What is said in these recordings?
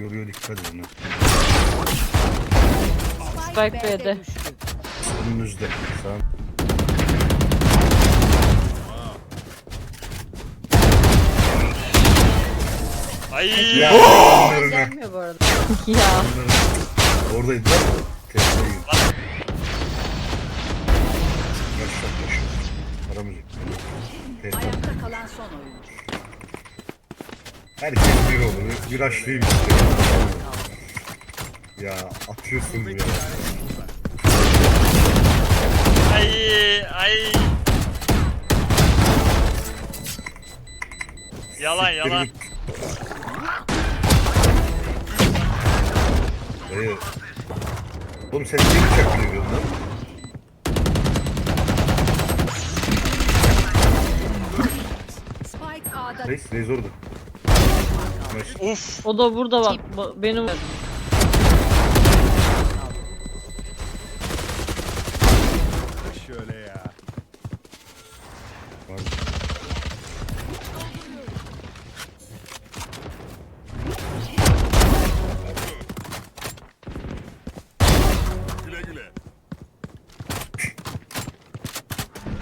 yoruyor dikkat edin. Spike B'de. düştü. Önünüzde. Sağ Ay. Ya onlarına. Gelmiyor bu arada. ya. yok. Tepeye. Ayakta kalan son oyuncu. Herkes bir olur. Bir açlayayım istedim. Ya atıyorsun ya. Ay. Ay. Yalan yalan. Dayı. Oğlum sen niye bıçak veriyorsun lan? Reis, Reis orada. Maş- Uf. O da burada bak. bu- Benim Şöyle ya. var. Güle güle.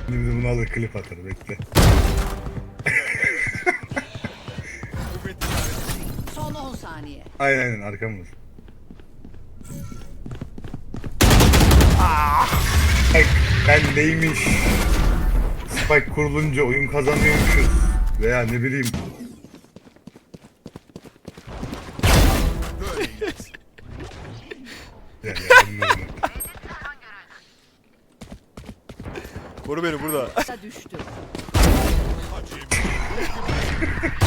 Şimdi bunu alır klip atar bekle. Saniye. Aynen aynen arkamız. Bak ben neymiş? Spike kurulunca oyun kazanıyormuşuz. Veya ne bileyim. Bilmiyorum. Koru beni burada. Da düştü.